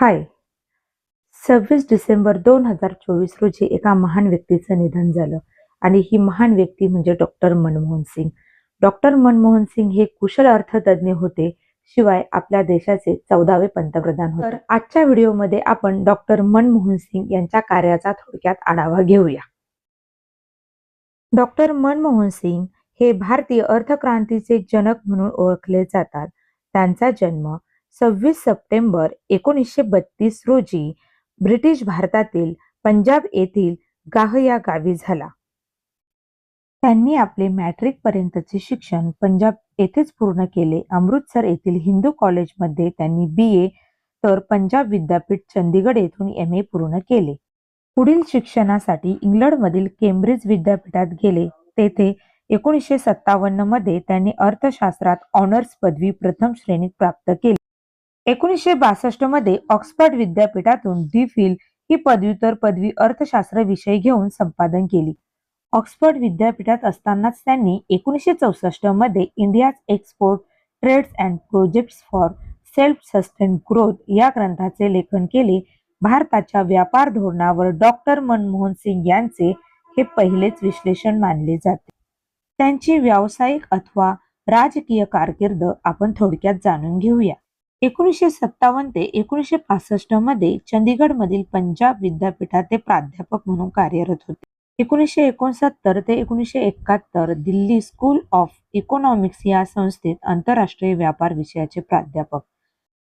हाय. सव्वीस डिसेंबर दोन हजार चोवीस रोजी एका महान व्यक्तीचं निधन झालं आणि ही महान व्यक्ती म्हणजे डॉक्टर मनमोहन सिंग. डॉक्टर मनमोहन सिंग हे कुशल अर्थतज्ञ होते शिवाय आपल्या देशाचे चौदावे पंतप्रधान होते. तर आजच्या व्हिडिओमध्ये आपण डॉक्टर मनमोहन सिंग यांच्या कार्याचा थोडक्यात आढावा घेऊया. डॉक्टर मनमोहन सिंग हे भारतीय अर्थक्रांतीचे जनक म्हणून ओळखले जातात. त्यांचा जन्म सव्वीस सप्टेंबर एकोणीसशे बत्तीस रोजी ब्रिटिश भारतातील पंजाब येथील गाह या गावी झाला. त्यांनी आपले मॅट्रिक पर्यंतचे शिक्षण पंजाब येथेच पूर्ण केले. अमृतसर येथील हिंदू कॉलेजमध्ये त्यांनी बी ए तर पंजाब विद्यापीठ चंदीगड येथून एम ए पूर्ण केले. पुढील शिक्षणासाठी इंग्लंडमधील केम्ब्रिज विद्यापीठात गेले. तेथे एकोणीसशे सत्तावन्नमध्ये त्यांनी अर्थशास्त्रात ऑनर्स पदवी प्रथम श्रेणीत प्राप्त केली. एकोणीसशे बासष्टमध्ये ऑक्सफर्ड विद्यापीठातून डी फिल ही पदव्युत्तर पदवी अर्थशास्त्र विषय घेऊन संपादन केली. ऑक्सफर्ड विद्यापीठात असतानाच त्यांनी एकोणीसशे चौसष्टमध्ये India's export trades and projects for self sustain growth या ग्रंथाचे लेखन केले. भारताच्या व्यापार धोरणावर डॉक्टर मनमोहन सिंग यांचे हे पहिलेच विश्लेषण मानले जाते. त्यांची व्यावसायिक अथवा राजकीय कारकीर्द आपण थोडक्यात जाणून घेऊया. एकोणीसशे सत्तावन्न ते एकोणीसशे पासष्टमध्ये चंदीगड मधील पंजाब विद्यापीठात ते प्राध्यापक म्हणून कार्यरत होते. एकोणीसशे एकोणसत्तर ते एकोणीसशे एकाहत्तर दिल्ली स्कूल ऑफ इकॉनॉमिक्स या संस्थेत आंतरराष्ट्रीय व्यापार विषयाचे प्राध्यापक.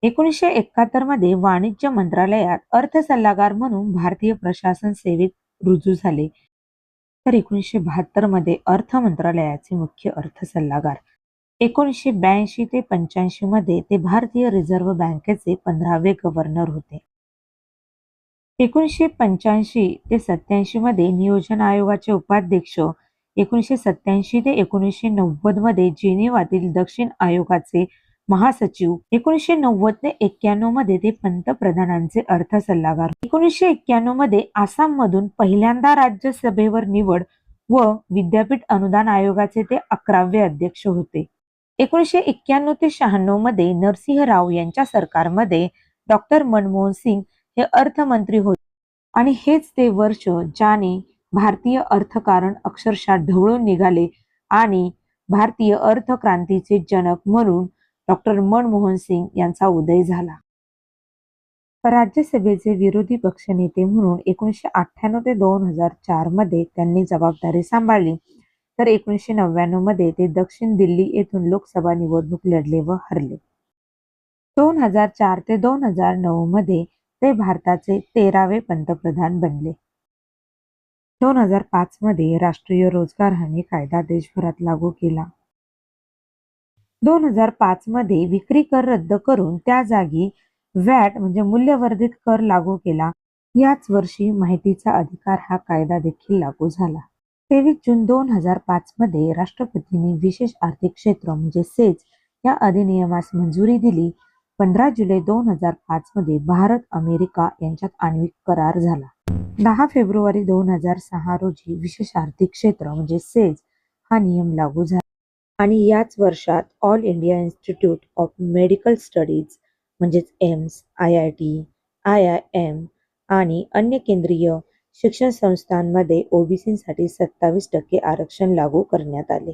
एकोणीसशे एकाहत्तरमध्ये वाणिज्य मंत्रालयात अर्थ सल्लागार म्हणून भारतीय प्रशासन सेवेत रुजू झाले. तर एकोणीसशे बहात्तरमध्ये अर्थ मंत्रालयाचे मुख्य अर्थ सल्लागार एकोणीसशे ब्याऐंशी ते पंच्याऐंशी मध्ये ते भारतीय रिझर्व्ह बँकेचे पंधरावे गव्हर्नर होते. एकोणीसशे पंच्याऐंशी ते सत्याऐंशी मध्ये नियोजन आयोगाचे उपाध्यक्ष एकोणीसशे सत्याऐंशी ते एकोणीसशे नव्वदमध्ये जिनेवातील दक्षिण आयोगाचे महासचिव एकोणीसशे नव्वद ते एक्क्याण्णवमध्ये ते पंतप्रधानांचे अर्थ सल्लागार एकोणीसशे एक्क्याण्णवमध्ये आसाम मधून पहिल्यांदा राज्यसभेवर निवड व विद्यापीठ अनुदान आयोगाचे ते अकरावे अध्यक्ष होते. एकोणीसशे एक्क्याण्णव ते शहाण्णवमध्ये नरसिंह राव यांच्या सरकारमध्ये डॉक्टर मनमोहन सिंग हे अर्थमंत्री होते. आणि हेच ते वर्ष ज्याने भारतीय अर्थकारण अक्षरशः ढवळून निघाले आणि भारतीय अर्थक्रांतीचे जनक म्हणून डॉक्टर मनमोहन सिंग यांचा उदय झाला. राज्यसभेचे विरोधी पक्षनेते म्हणून एकोणीसशे अठ्ठ्याण्णव ते दोन हजार चारमध्ये त्यांनी जबाबदारी सांभाळली. तर एकोणीसशे नव्याण्णवमध्ये ते दक्षिण दिल्ली येथून लोकसभा निवडणूक लढले व हरले. दोन हजार चार ते दोन हजार नऊ मध्ये ते भारताचे तेरावे पंतप्रधान बनले. दोन हजार पाच मध्ये राष्ट्रीय रोजगार हमी कायदा देशभरात लागू केला. दोन हजार पाच मध्ये विक्री कर रद्द करून त्या जागी वॅट म्हणजे मूल्यवर्धित कर लागू केला. याच वर्षी माहितीचा अधिकार हा कायदा देखील लागू झाला. तेवीस जून दोन हजार पाच मध्ये राष्ट्रपतींनी विशेष आर्थिक क्षेत्र म्हणजे सेज या अधिनियमास मंजुरी दिली. पंधरा जुलै दोन हजार पाच मध्ये भारत अमेरिका यांच्यात आण्विक करार झाला. दहा फेब्रुवारी दोन हजार सहा रोजी विशेष आर्थिक क्षेत्र म्हणजे सेज हा नियम लागू झाला. आणि याच वर्षात All India Institute of Medical Studies म्हणजेच AIIMS I I T I I M आणि अन्य केंद्रीय शिक्षण संस्थांमध्ये ओबीसीसाठी सत्तावीस टक्के आरक्षण लागू करण्यात आले.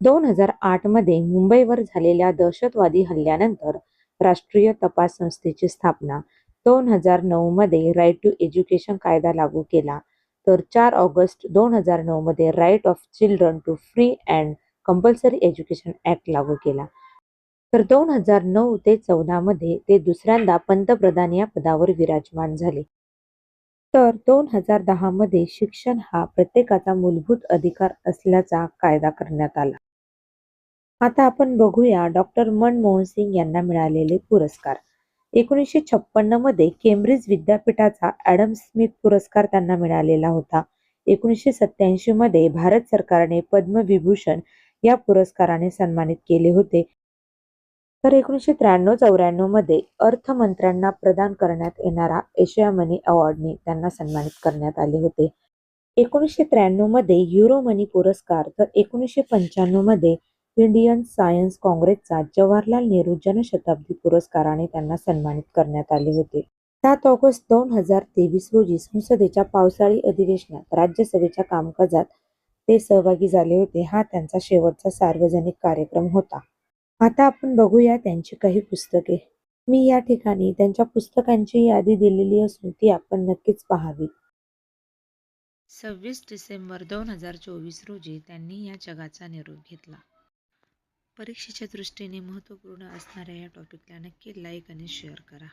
दोन हजार आठमध्ये मुंबईवर झालेल्या दहशतवादी हल्ल्यानंतर राष्ट्रीय तपास संस्थेची स्थापना दोन हजार नऊ मध्ये राईट टू एज्युकेशन कायदा लागू केला तर चार ऑगस्ट दोन हजार नऊ मध्ये right of children to free and compulsory education act लागू केला. तर दोन हजार नऊ ते चौदा मध्ये ते दुसऱ्यांदा पंतप्रधान या पदावर विराजमान झाले. तर दोन हजार दहा मध्ये शिक्षण हा प्रत्येकाचा मूलभूत अधिकार असल्याचा कायदा करण्यात आला. आता आपण बघूया डॉक्टर मनमोहन सिंग यांना मिळालेले पुरस्कार. एकोणीसशे छप्पन्नमध्ये केम्ब्रिज विद्यापीठाचा ॲडम स्मिथ पुरस्कार त्यांना मिळालेला होता. एकोणीसशे सत्याऐंशी मध्ये भारत सरकारने पद्मविभूषण या पुरस्काराने सन्मानित केले होते. तर एकोणीसशे त्र्याण्णव चौऱ्याण्णवमध्ये अर्थमंत्र्यांना प्रदान करण्यात येणारा एशिया मनी अवॉर्डने त्यांना सन्मानित करण्यात आले होते. एकोणीसशे त्र्याण्णवमध्ये युरो मनी पुरस्कार तर एकोणीसशे पंच्याण्णवमध्ये इंडियन सायन्स काँग्रेसचा जवाहरलाल नेहरू जनशताब्दी पुरस्काराने त्यांना सन्मानित करण्यात आले होते. सात ऑगस्ट दोन हजार तेवीस रोजी संसदेच्या पावसाळी अधिवेशनात राज्यसभेच्या कामकाजात ते सहभागी झाले होते. हा त्यांचा शेवटचा सार्वजनिक कार्यक्रम होता. आता आपण बघूया त्यांची काही पुस्तके. मी या ठिकाणी त्यांच्या पुस्तकांची यादी दिलेली असून ती आपण नक्कीच पाहावी. सव्वीस डिसेंबर दोन हजार चोवीस रोजी त्यांनी या जगाचा निरोप घेतला. परीक्षेच्या दृष्टीने महत्त्वपूर्ण असणाऱ्या या टॉपिकला नक्की लाईक आणि शेअर करा.